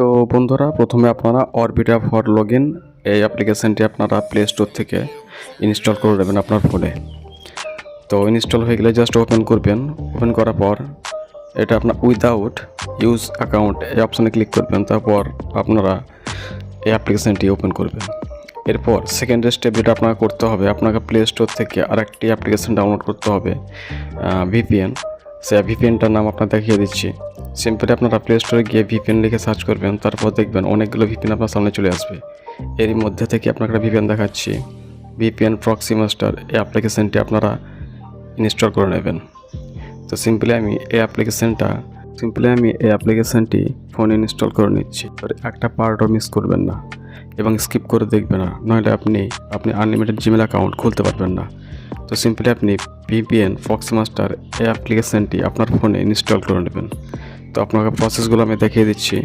তো বন্ধুরা, প্রথমে আপনারা অরবিটা ফর লগ এই অ্যাপ্লিকেশানটি আপনারা প্লে স্টোর থেকে ইনস্টল করে নেবেন আপনার ফোনে তো ইনস্টল হয়ে গেলে জাস্ট ওপেন করবেন। ওপেন করার পর এটা আপনার উইদাউট ইউজ অ্যাকাউন্ট এই অপশানে ক্লিক করবেন, তারপর আপনারা এই অ্যাপ্লিকেশানটি ওপেন করবেন। এরপর সেকেন্ড স্টেপ যেটা আপনাকে করতে হবে, আপনাকে প্লে স্টোর থেকে আরেকটি অ্যাপ্লিকেশান ডাউনলোড করতে হবে ভিপিএন সে ভিপিএনটার নাম আপনার দেখিয়ে দিচ্ছি। সিম্পলি আপনারা প্লে স্টোরে গিয়ে ভিপিএন লিখে সার্চ করবেন, তারপর দেখবেন অনেকগুলো ভিপিএন আপনার সামনে চলে আসবে। এরই মধ্যে থেকে আপনাকে ভিপিএন দেখাচ্ছি। ভিপিএন প্রক্সি মাস্টার এই অ্যাপ্লিকেশানটি আপনারা ইনস্টল করে নেবেন। তো সিম্পলি আমি এই অ্যাপ্লিকেশানটা সিম্পলি আমি এই অ্যাপ্লিকেশানটি ফোনে ইনস্টল করে নিচ্ছি। একটা পার্টও মিস করবেন না এবং স্কিপ করে দেখবেন না। নইলে আপনি আপনি আনলিমিটেড জিমেল অ্যাকাউন্ট খুলতে পারবেন না। তো সিম্পলি আপনি ভিপিএন ফক্স মাস্টার এই অ্যাপ্লিকেশানটি আপনার ফোনে ইনস্টল করে নেবেন। তো আপনাকে প্রসেসগুলো আমি দেখিয়ে দিচ্ছি।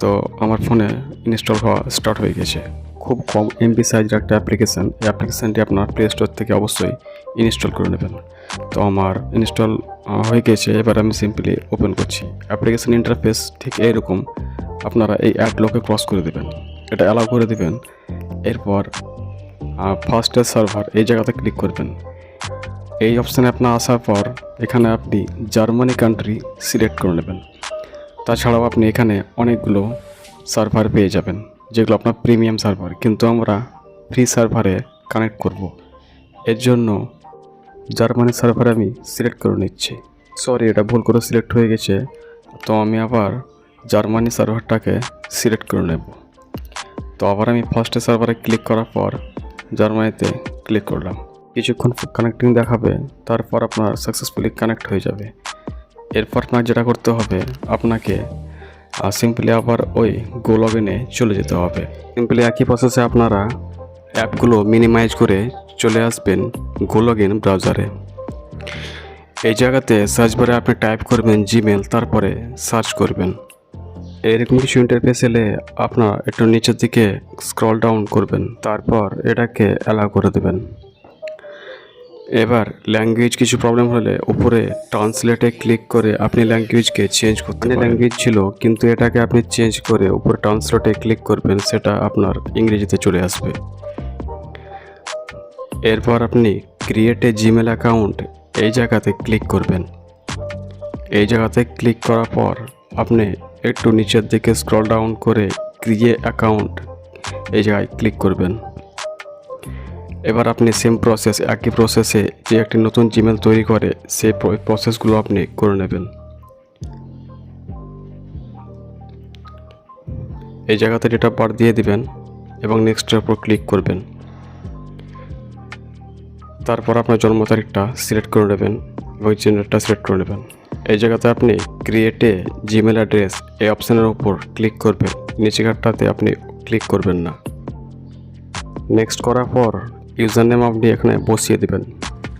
তো আমার ফোনে ইনস্টল হওয়া স্টার্ট হয়ে গেছে। খুব কম এমবি সাইজের একটা অ্যাপ্লিকেশান এই অ্যাপ্লিকেশানটি আপনার প্লে স্টোর থেকে অবশ্যই ইনস্টল করে নেবেন। তো আমার ইনস্টল হয়ে গেছে, এবার আমি সিম্পলি ওপেন করছি। অ্যাপ্লিকেশান ইন্টারফেস ঠিক এইরকম, আপনারা এই অ্যাড লকে ক্রস করে দেবেন। এটা অ্যালাউ করে দেবেন। এরপর ফার্স্টের সার্ভার এই জায়গাতে ক্লিক করবেন। এই অপশানে আপনার আসার পর এখানে আপনি জার্মানি কান্ট্রি সিলেক্ট করে নেবেন। তাছাড়াও আপনি এখানে অনেকগুলো সার্ভার পেয়ে যাবেন, যেগুলো আপনার প্রিমিয়াম সার্ভার কিন্তু আমরা ফ্রি সার্ভারে কানেক্ট করব। এর জন্য জার্মানি সার্ভার আমি সিলেক্ট করে নিচ্ছি। সরি এটা ভুল করে সিলেক্ট হয়ে গেছে। তো আমি আবার জার্মানি সার্ভারটাকে সিলেক্ট করে নেব। তো আবার আমি ফার্স্টে সার্ভারে ক্লিক করার পর জার্মানিতে ক্লিক করলাম। কিছুক্ষণ কানেক্টিং দেখাবে, তারপর আপনার সাকসেসফুলি কানেক্ট হয়ে যাবে। এরপর আপনার যেটা করতে হবে, আপনাকে সিম্পলি আবার ওই গো লগইনে চলে যেতে হবে। সিম্পলি একই প্রসেসে আপনারা অ্যাপগুলো মিনিমাইজ করে চলে আসবেন গো লগইন ব্রাউজারে এই জায়গাতে সার্চ বারে আপনি টাইপ করবেন জিমেল তারপরে সার্চ করবেন। এরকম কিছু ইন্টারফেস এলে আপনার একটু নিচের দিকে স্ক্রল ডাউন করবেন, তারপর এটাকে অ্যালাউ করে দেবেন। এবার ল্যাঙ্গুয়েজ কিছু প্রবলেম হলে উপরে ট্রান্সলেটে ক্লিক করে আপনি ল্যাঙ্গুয়েজকে চেঞ্জ করতে ল্যাঙ্গুয়েজ ছিল কিন্তু এটাকে আপনি চেঞ্জ করে উপরে ট্রান্সলেটে ক্লিক করবেন সেটা আপনার ইংরেজিতে চলে আসবে। এরপর আপনি ক্রিয়েট এ জিমেল অ্যাকাউন্ট এই জায়গাতে ক্লিক করবেন। এই জায়গাতে ক্লিক করার পর আপনি একটু নিচের দিকে স্ক্রল ডাউন করে ক্রিয়ে অ্যাকাউন্ট এই জায়গায় ক্লিক করবেন। এবার আপনি সেম প্রসেস একই প্রসেসে যে একটি নতুন জিমেল তৈরি করে, সেই প্রসেসগুলো আপনি করে নেবেন। এই জায়গাতে ডেটা বার দিয়ে দিবেন এবং নেক্সটের উপর ক্লিক করবেন। তারপর আপনার জন্ম তারিখটা সিলেক্ট করে নেবেন এবং জেন্ডারটা সিলেক্ট করে নেবেন। এই জায়গাতে আপনি ক্রিয়েটে জিমেল অ্যাড্রেস এই অপশানের উপর ক্লিক করবেন নিচেকারটাতে আপনি ক্লিক করবেন না। নেক্সট করার পর ইউজার নেম আপনি এখানে বসিয়ে দেবেন।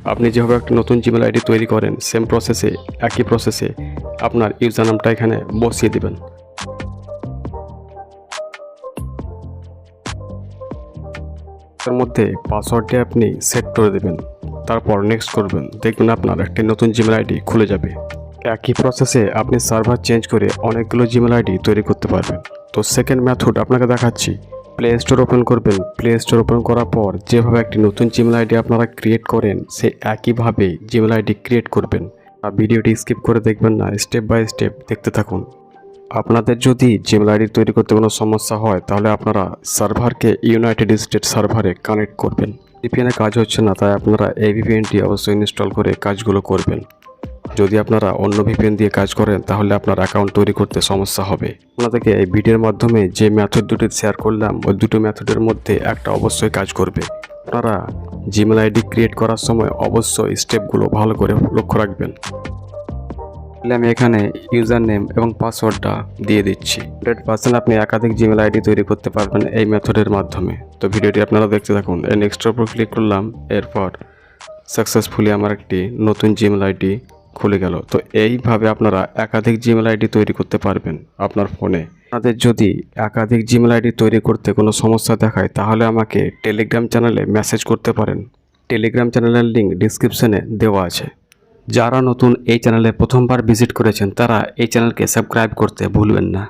আপনি যেভাবে একটা নতুন জিমেল আইডি তৈরি করেন সেম প্রসেসে একই প্রসেসে আপনার ইউজার নামটা এখানে বসিয়ে দেবেন। তার মধ্যে পাসওয়ার্ডটি আপনি সেট করে দেবেন। তারপর নেক্সট করবেন। দেখবেন আপনার একটি নতুন জিমেল আইডি খুলে যাবে। একই প্রসেসে আপনি সার্ভার চেঞ্জ করে অনেকগুলো জিমেল আইডি তৈরি করতে পারবেন। তো সেকেন্ড মেথড আপনাকে দেখাচ্ছি। প্লে স্টোর ওপেন করবেন। প্লে স্টোর ওপেন করার পর যেভাবে একটি নতুন জিমেল আইডি আপনারা ক্রিয়েট করেন সে একইভাবে জিমেল আইডি ক্রিয়েট করবেন। আর ভিডিওটি স্কিপ করে দেখবেন না স্টেপ বাই স্টেপ দেখতে থাকুন। আপনাদের যদি জিমেল আইডি তৈরি করতে কোনো সমস্যা হয়, তাহলে আপনারা সার্ভারকে ইউনাইটেড স্টেট সার্ভারে কানেক্ট করবেন। ভিপিএনে কাজ হচ্ছে না, তাই আপনারা এই ভিপিএনটি অবশ্যই ইনস্টল করে কাজগুলো করবেন। যদি আপনারা অন্য ভিপিএন দিয়ে কাজ করেন, তাহলে আপনার অ্যাকাউন্ট তৈরি করতে সমস্যা হবে। আপনাদেরকে এই ভিডিওর মাধ্যমে যে মেথড দুটি শেয়ার করলাম, ওই দুটো মেথডের মধ্যে একটা অবশ্যই কাজ করবে। আপনারা জিমেল আইডি ক্রিয়েট করার সময় অবশ্যই স্টেপগুলো ভালো করে লক্ষ্য রাখবেন। আমি এখানে ইউজার নেম এবং পাসওয়ার্ডটা দিয়ে দিচ্ছি। হান্ড্রেড পার্সেন্ট আপনি একাধিক জিমেল আইডি তৈরি করতে পারবেন এই মেথডের মাধ্যমে। তো ভিডিওটি আপনারা দেখতে থাকুন। এই নেক্সটের উপর ক্লিক করলাম, এরপর সাকসেসফুলি আমার একটি নতুন জিমেল আইডি খুলে গেল। তো এইভাবে আপনারা একাধিক জিমেল আইডি তৈরি করতে পারবেন আপনার ফোনে। আপনাদের যদি একাধিক জিমেল আইডি তৈরি করতে কোনো সমস্যা দেখায়, তাহলে আমাকে টেলিগ্রাম চ্যানেলে মেসেজ করতে পারেন। টেলিগ্রাম চ্যানেলের লিঙ্ক ডিসক্রিপশনে দেওয়া আছে। যারা নতুন এই চ্যানেলে প্রথমবার ভিজিট করেছেন, তারা এই চ্যানেলকে সাবস্ক্রাইব করতে ভুলবেন না।